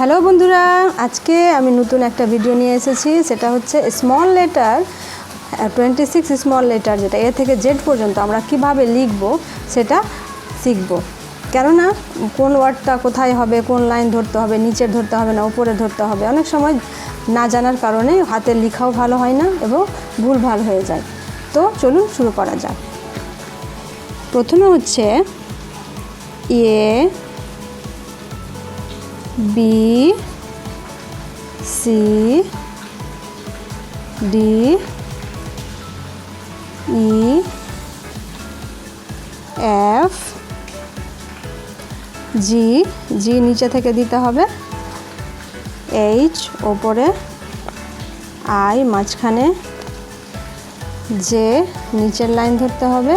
Hello বন্ধুরা, আজকে আমি নতুন একটা ভিডিও নিয়ে এসেছি, সেটা হচ্ছে small letter twenty six small letter যেটা, এ থেকে জেড পর্যন্ত আমরা কীভাবে লিখব সেটা শিখব। কেননা কোন ওয়ার্ডটা কোথায় হবে, কোন লাইন ধরতে হবে, নিচে ধরতে হবে না, উপরে ধরতে হবে, অনেক সময় না জানার কারণে হাতের লেখাও ভালো হয় না এবং ভুল ভালো হয়ে যায়। তো চলুন শুরু করা যাক। প্রথমে হচ্ছে A B C D E F G G নিচে থেকে দিতে হবে। এইচ ওপরে আই মাঝখানে জে নিচের লাইন ধরতে হবে।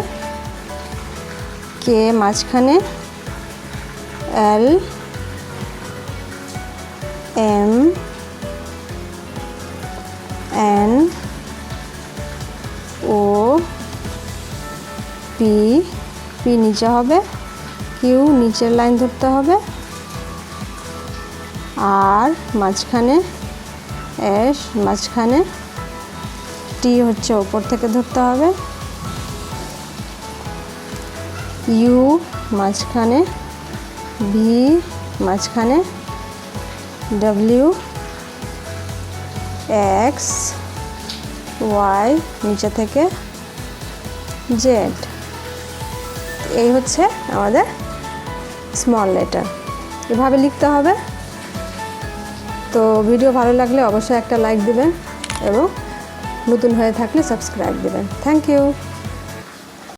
কে মাঝখানে L M N O P P নিচে হবে কিউ নিচের লাইন ধরতে হবে আর মাঝখানে এস মাঝখানে টি হচ্ছে ওপর থেকে ধরতে হবে ইউ মাঝখানে ভি মাঝখানে ডব্লিউ এক্স ওয়াই নিচে থেকে জেড এই হচ্ছে আমাদের স্মল লেটার এভাবে লিখতে হবে। তো ভিডিও ভালো লাগলে অবশ্যই একটা লাইক দিবেন এবং নতুন হয়ে থাকলে সাবস্ক্রাইব দেবেন। Thank you